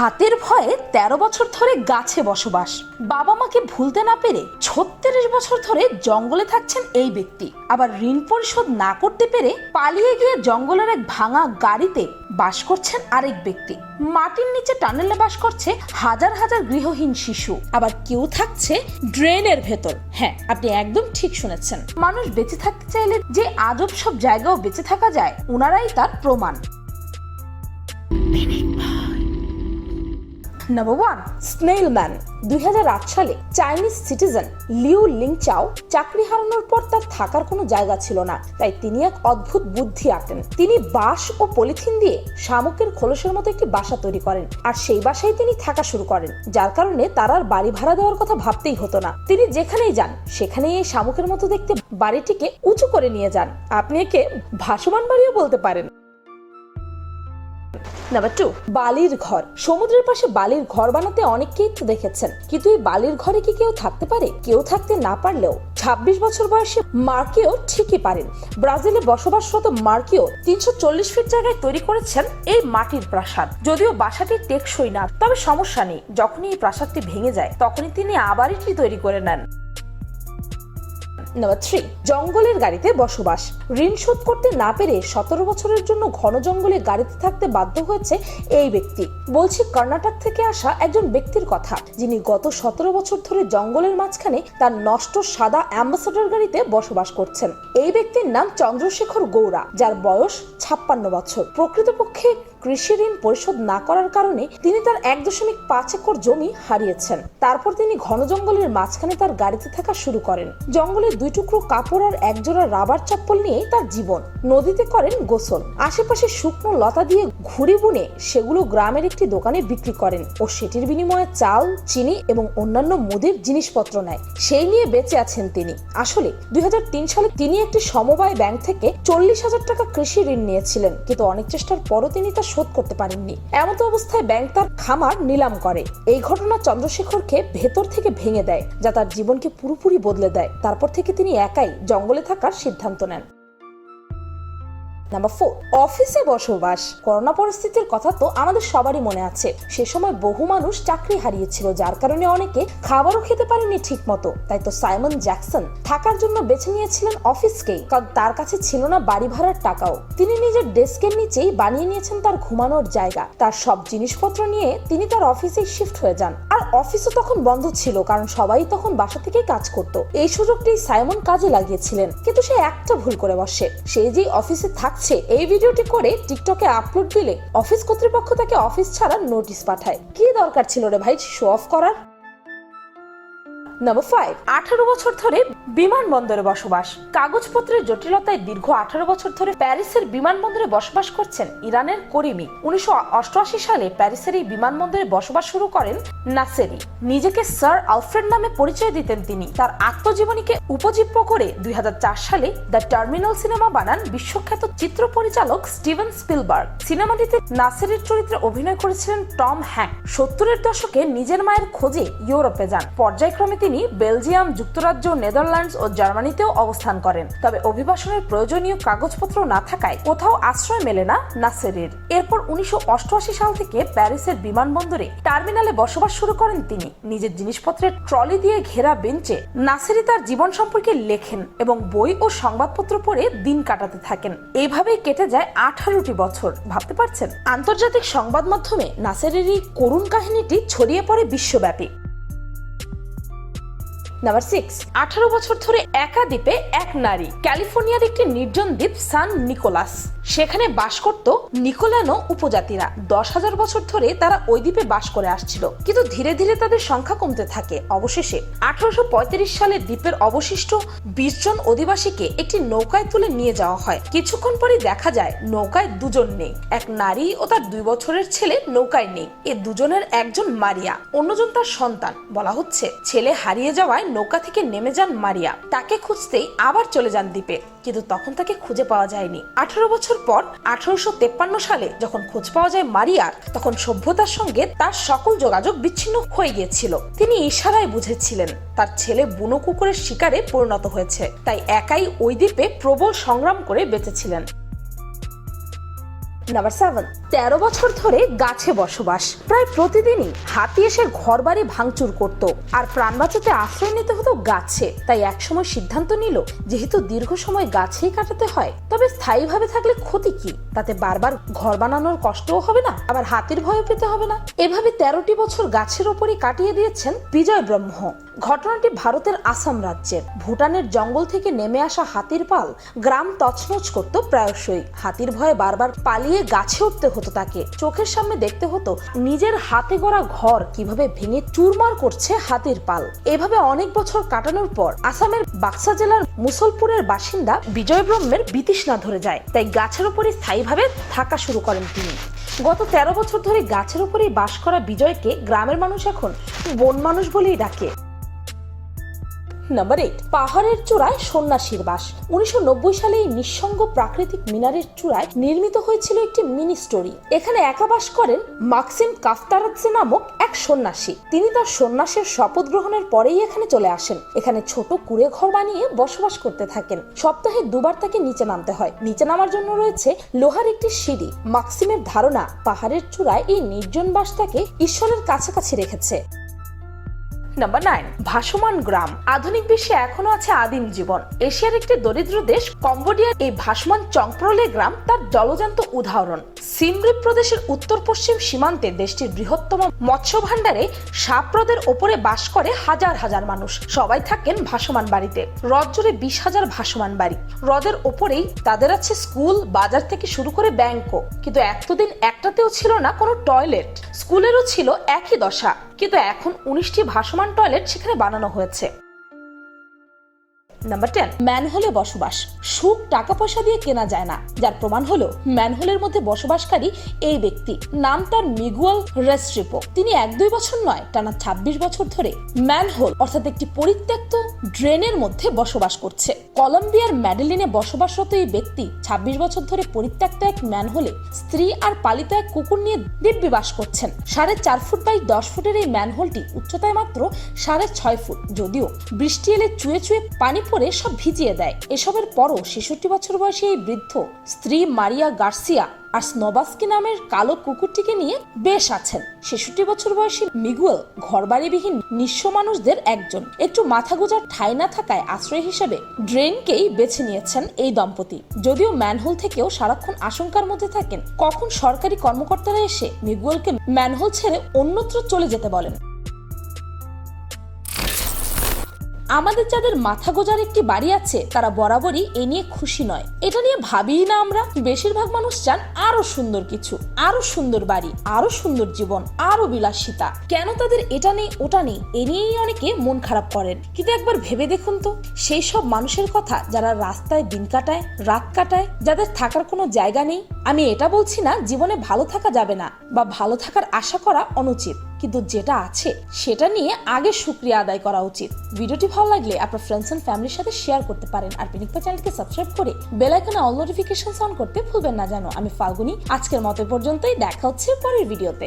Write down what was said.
হাতের ভয়ে তেরো বছর ধরে গাছে বসবাস। বাবা মাকে ভুলতে না পেরে ছত্রিশ বছর ধরে জঙ্গলে থাকছেন এই ব্যক্তি। আবার ঋণ পরিশোধ না করতে পেরে পালিয়ে গিয়ে জঙ্গলের এক ভাঙা গাড়িতে বাস করছেন আরেক ব্যক্তি। মাটির নিচে টানেলে বাস করছে হাজার হাজার গৃহহীন শিশু। আবার কেউ থাকছে ড্রেনের ভেতর। হ্যাঁ আপনি একদম ঠিক শুনেছেন। মানুষ বেঁচে থাকতে চাইলে যে আজব সব জায়গাও বেঁচে থাকা যায় ওনারাই তার প্রমাণ। নাম্বার ওয়ান স্নেল ম্যান দুই সালে চাইনিজ সিটিজেন লিউ লিং চাও চাকরি হারানোর পর তার থাকার কোনো জায়গা ছিল না। তাই তিনি এক অদ্ভুত বুদ্ধি আঁকেন। তিনি বাঁশ ও পলিথিন দিয়ে শামুকের খোলসের মতো একটি বাসা তৈরি করেন আর সেই বাসায় তিনি থাকা শুরু করেন। যার কারণে তার আর বাড়ি ভাড়া দেওয়ার কথা ভাবতেই হতো না। তিনি যেখানেই যান, সেখানেই এই শামুকের মতো দেখতে বাড়িটিকে উঁচু করে নিয়ে যান। আপনি একে ভাসমান বাড়িও বলতে পারেন। নাম্বার টু বালির ঘর। সমুদ্রের পাশে বালির ঘর বানাতে অনেককেই তো দেখেছেন। কিন্তু এই বালির ঘরে কি কেউ থাকতে পারে? কেউ থাকতে না পারলেও ২৬ বছর বয়সে মার্কেও ঠিকই পারেন। ব্রাজিলে বসবাসরত মার্কেও তিনশো চল্লিশ ফিট জায়গায় তৈরি করেছেন এই মাটির প্রাসাদ। যদিও বাসাটি টেকসই না, তবে সমস্যা নেই। যখনই এই প্রাসাদটি ভেঙে যায়, তখনই তিনি আবার এটি তৈরি করে নেন। নাম্বার থ্রি জঙ্গলের গাড়িতে বসবাস। ঋণ শোধ করতে না পেরে সতেরো বছরের জন্য ঘন জঙ্গলে গাড়িতে থাকতে বাধ্য হয়েছে এই ব্যক্তি। বলছি, কর্ণাটক থেকে আসা একজন ব্যক্তির কথা। যিনি গত সতেরো বছর ধরে জঙ্গলের মাঝখানে তার নষ্ট সাদা অ্যাম্বাসাডার গাড়িতে বসবাস করছেন। এই ব্যক্তির নাম চন্দ্রশেখর গৌড়া, যার বয়স ছাপ্পান্ন বছর। প্রকৃতপক্ষে কৃষি ঋণ পরিশোধ না করার কারণে তিনি তার এক দশমিক পাঁচ একর জমি হারিয়েছেন। তারপর তিনি ঘন জঙ্গলের মাঝখানে তার গাড়িতে থাকা শুরু করেন। জঙ্গলের দুই টুকরো কাপড় আর একজোড়া রাবার চপ্পল নিয়েই তার জীবন। নদীতে করেন গোসল। আশেপাশে শুকনো লতা দিয়ে ঘুড়ি বুনে সেগুলো গ্রামের একটি দোকানে বিক্রি করেন ও সেটির বিনিময়ে চাল, চিনি এবং অন্যান্য মুদির জিনিসপত্র নেয়। সেই নিয়ে বেঁচে আছেন তিনি। আসলে দুই হাজার তিন সালে তিনি একটি সমবায় ব্যাংক থেকে চল্লিশ হাজার টাকা কৃষি ঋণ নিয়েছিলেন, কিন্তু অনেক চেষ্টার পরও তিনি তা শোধ করতে পারেননি। এমত অবস্থায় ব্যাংক তার খামার নিলাম করে। এই ঘটনা চন্দ্রশেখরকে ভেতর থেকে ভেঙে দেয়, যা তার জীবনকে পুরোপুরি বদলে দেয়। তারপর থেকে তিনি একাই জঙ্গলে থাকার সিদ্ধান্ত নেন। নাম্বার ফোর অফিসে বসবাস। করোনা পরিস্থিতির কথা তো আমাদের সবারই মনে আছে। সে সময় বহু মানুষ চাকরি হারিয়েছিল, যার কারণে অনেকে খাবারও খেতে পারেনি ঠিক মতো তাই তো সাইমন জ্যাকসন থাকার জন্য বেছে নিয়েছিলেন অফিসকেই কারণ তার কাছে ছিল না বাড়ি ভাড়ার টাকাও। তিনি নিজের ডেস্কের নিচেই বানিয়ে নিয়েছেন তার ঘুমানোর জায়গা। তার সব জিনিসপত্র নিয়ে তিনি তার অফিসে শিফট হয়ে যান। অফিসও তখন বন্ধ ছিল, কারণ সবাই তখন বাসা থেকে কাজ করত। এই সুযোগটি সাইমন কাজে লাগিয়েছিলেন, কিন্তু সে একটা ভুল করে বসে। সে যে অফিসে থাকছে, এই ভিডিওটি করে টিকটকে আপলোড দিলে অফিস কর্তৃপক্ষ তাকে অফিস ছাড়ার নোটিশ পাঠায়। কি দরকার ছিল রে ভাই শো অফ করার? নাম্বার ফাইভ আঠারো বছর ধরে বিমানবন্দরে বসবাস। কাগজপত্রের জটিলতায় দীর্ঘ আঠারো বছর ধরে প্যারিসের বিমানবন্দরে বসবাস করছেন ইরানের করিমি। উনিশশো অষ্টআশি সালে প্যারিসের এই বিমানবন্দরে বসবাস শুরু করেন নাসেরি। নিজেকে স্যার আলফ্রেড নামে পরিচয় দিতেন তিনি। তার আত্মজীবনীকে উপজীব্য করে দুই হাজার চার সালে দ্য টার্মিনাল সিনেমা বানান বিশ্বখ্যাত চিত্র পরিচালক স্টিভেন স্পিলবার্গ। সিনেমাটিতে নাসেরির চরিত্রে অভিনয় করেছিলেন টম হ্যাক সত্তরের দশকে নিজের মায়ের খোঁজে ইউরোপে যান। পর্যায়ক্রমে তিনি বেলজিয়াম, যুক্তরাজ্য, নেদারল্যান্ডস ও জার্মানিতেও অবস্থান করেন। তবে অভিবাসনের প্রয়োজনীয় কাগজপত্র না থাকায় কোথাও আশ্রয় মেলে না নাসেরির। এরপর উনিশশো অষ্টআশি সাল থেকে প্যারিসের বিমানবন্দরে টার্মিনালে বসবাস শুরু করেন তিনি। নিজের জিনিসপত্রের ট্রলি দিয়ে ঘেরা বেঞ্চে নাসেরি তার জীবন সম্পর্কে লেখেন এবং বই ও সংবাদপত্র পড়ে দিন কাটাতে থাকেন। এইভাবেই কেটে যায় আঠারোটি বছর। ভাবতে পারছেন? আন্তর্জাতিক সংবাদ মাধ্যমে নাসেরের এই করুণ কাহিনীটি ছড়িয়ে পড়ে বিশ্বব্যাপী। নাম্বার সিক্স আঠারো বছর ধরে একা দ্বীপে এক নারী, ক্যালিফোর্নিয়ার একটি নির্জন দ্বীপ, সান নিকোলাস। সেখানে বাস করত নিকোলানো উপজাতিরা। দশ হাজার বছর ধরে তারা ওই দ্বীপে বাস করে আসছিল। কিন্তু ধীরে ধীরে তাদের সংখ্যা কমতে থাকে অবশেষে। আঠারোশো পঁয়ত্রিশ সালে দ্বীপের অবশিষ্ট বিশ জন অধিবাসীকে একটি নৌকায় তুলে নিয়ে যাওয়া হয়। কিছুক্ষণ পরে দেখা যায়, নৌকায় দুজন নেই। এক নারী ও তার দুই বছরের ছেলে নৌকায় নেই। এ দুজনের একজন মারিয়া, অন্যজন তার সন্তান। বলা হচ্ছে, ছেলে হারিয়ে যাওয়ায় নৌকা থেকে নেমে যান মারিয়া। তাকে খুঁজতেই আবার চলে যান দ্বীপে, কিন্তু তখন তাকে খুঁজে পাওয়া যায়নি। আঠারো বছর পর, আঠারোশো সালে যখন খোঁজ পাওয়া যায় মারিয়ার, তখন সভ্যতার সঙ্গে তার সকল যোগাযোগ বিচ্ছিন্ন হয়ে গিয়েছিল। তিনি ইশারায় বুঝেছিলেন, তার ছেলে বুনো কুকুরের শিকারে পরিণত হয়েছে, তাই একাই ওই দ্বীপে প্রবল সংগ্রাম করে বেঁচেছিলেন। নাম্বার সেভেন তেরো বছর ধরে গাছে বসবাস। প্রায় প্রতিদিনই হাতি এসে ঘর বাড়ি ভাঙচুর করত। আর প্রাণ বাঁচাতে আশ্রয় নিতে হতো গাছে। তাই একসময় সিদ্ধান্ত নিল যেহেতু দীর্ঘ সময় গাছেই কাটাতে হয়, তবে স্থায়ীভাবে থাকলে ক্ষতি কি? তাতে বারবার ঘর বানানোর কষ্টও হবে না, আবার হাতির ভয় পেতে হবে না। এভাবে তেরোটি বছর গাছের ওপরই কাটিয়ে দিয়েছেন বিজয় ব্রহ্ম। ঘটনাটি ভারতের আসাম রাজ্যের। ভুটানের জঙ্গল থেকে নেমে আসা হাতির পাল গ্রাম তছনছ করত প্রায়শই। হাতির ভয়ে বারবার পালিয়ে গাছে উঠতে হতো তাকে। চোখের সামনে দেখতে হতো নিজের হাতে গড়া ঘর কীভাবে ভেঙে চুরমার করছে হাতির পাল। এভাবে অনেক বছর কাটানোর পর আসামের বাক্সা জেলার মুসলপুরের বাসিন্দা বিজয় ব্রহ্মের বিতৃষ্ণা ধরে যায়। তাই গাছের উপরে স্থায়ীভাবে থাকা শুরু করেন তিনি। গত তেরো বছর ধরে গাছের উপরেই বাস করা বিজয়কে গ্রামের মানুষ এখন বন মানুষ বলেই ডাকে। নাম্বার এইট পাহাড়ের চূড়ায় সন্ন্যাসীর বাস। উনিশশো নব্বই সালে এই নিঃসঙ্গ প্রাকৃতিক মিনারের চূড়ায় নির্মিত হয়েছিল একটি মিনি স্টোরি। এখানে একা বাস করেন মাক্সিম কাফতারাৎসে নামক এক সন্ন্যাসী। তিনি তার সন্ন্যাসের শপথ গ্রহণের পরেই এখানে চলে আসেন। এখানে ছোট কুড়ে ঘর বানিয়ে বসবাস করতে থাকেন। সপ্তাহে দুবার তাকে নিচে নামতে হয়। নিচে নামার জন্য রয়েছে লোহার একটি সিঁড়ি। মাক্সিমের ধারণা, পাহাড়ের চূড়ায় এই নির্জন বাস তাকে ঈশ্বরের কাছাকাছি রেখেছে। নাম্বার নাইন ভাসমান গ্রাম। আধুনিক বিশ্বে এখনও আছে আদিম জীবন। এশিয়ার একটি দরিদ্র দেশ কম্বোডিয়ার এই ভাসমান চংপ্রলে গ্রাম তার জলজান্ত উদাহরণ। সিমরিপ প্রদেশের উত্তর পশ্চিম সীমান্তে দেশটির বৃহত্তম মৎস্য ভাণ্ডারে সাপ্রদের ওপরে বাস করে হাজার হাজার মানুষ। সবাই থাকেন ভাসমান বাড়িতে। হ্রদ জুড়ে বিশ হাজার ভাসমান বাড়ি। হ্রদের ওপরেই তাদের আছে স্কুল, বাজার থেকে শুরু করে ব্যাংকও। কিন্তু এতদিন একটাতেও ছিল না কোনো টয়লেট। স্কুলেরও ছিল একই দশা। কিন্তু এখন উনিশটি ভাসমান টয়লেট সেখানে বানানো হয়েছে। নাম্বার টেন ম্যানহোলে বসবাস। সুখ টাকা পয়সা দিয়ে কেনা যায় না। যার প্রমাণ হলো ম্যানহোলের মধ্যে বসবাসকারী এই ব্যক্তি। নাম তার মিগুয়াল রেস্ট্রিপো। তিনি এক দুই বছর নয়, টানা ছাব্বিশ বছর ধরে ম্যানহোল অর্থাৎ একটি পরিত্যক্ত ড্রেনের মধ্যে বসবাস করছে। কলম্বিয়ার ম্যাডেলিনে বসবাসরত এই ব্যক্তি ছাব্বিশ বছর ধরে পরিত্যক্ত এক ম্যানহোলে স্ত্রী আর পালিত এক কুকুর নিয়ে দিব্যি বাস করছেন। সাড়ে চার ফুট বাই দশ ফুটের এই ম্যানহোলটি উচ্চতায় মাত্র সাড়ে ছয় ফুট, যদিও বৃষ্টি এলে চুয়ে চুয়ে পানি পড়ে সব ভিজিয়ে দেয়। এসবের পরও ছেষট্টি বছর বয়সী এই বৃদ্ধ স্ত্রী মারিয়া গার্সিয়া আর স্নোবাস্কি নামের কালো কুকুরটিকে নিয়ে বেশ আছেন। ছেষট্টি বছর বয়সী মিগুয়েল ঘরবাড়িবিহীন নিঃস্ব মানুষদের একজন। একটু মাথা গোজার ঠাই না থাকায় আশ্রয় হিসেবে ড্রেনকেই বেছে নিয়েছেন এই দম্পতি। যদিও ম্যানহোল থেকেও সারাক্ষণ আশঙ্কার মধ্যে থাকেন, কখন সরকারি কর্মকর্তারা এসে মিগুয়েলকে ম্যানহোল ছেড়ে অন্যত্র চলে যেতে বলেন। আমাদের যাদের মাথা গোজার একটি বাড়ি আছে, তারা বরাবরই এ নিয়ে খুশি নয়। এটা নিয়ে ভাবিই না আমরা। বেশিরভাগ মানুষ চান আরও সুন্দর কিছু, আরও সুন্দর বাড়ি, আরও সুন্দর জীবন, আরও বিলাসিতা। কেন তাদের এটা নেই, ওটা নেই, এ নিয়েই অনেকে মন খারাপ করেন। কিন্তু একবার ভেবে দেখুন তো, সেই সব মানুষের কথা যারা রাস্তায় দিন কাটায়, রাত কাটায়, যাদের থাকার কোনো জায়গা নেই, আমি এটা বলছি না, জীবনে ভালো থাকা যাবে না। বা ভালো থাকার আশা করা অনুচিত। কিন্তু যেটা আছে, সেটা নিয়ে আগে শুক্রিয়া আদায় করা উচিত। ভিডিওটি ভালো লাগলে আপনার ফ্রেন্ডস এন্ড ফ্যামিলির সাথে শেয়ার করতে পারেন। আর পিনিকপা চ্যানেলকে সাবস্ক্রাইব করে বেল আইকনে অল নোটিফিকেশন অন করতে ভুলবেন না জানো। আমি ফাল্গুনি, আজকের মতো পর্যন্তই। দেখা হচ্ছে পরের ভিডিওতে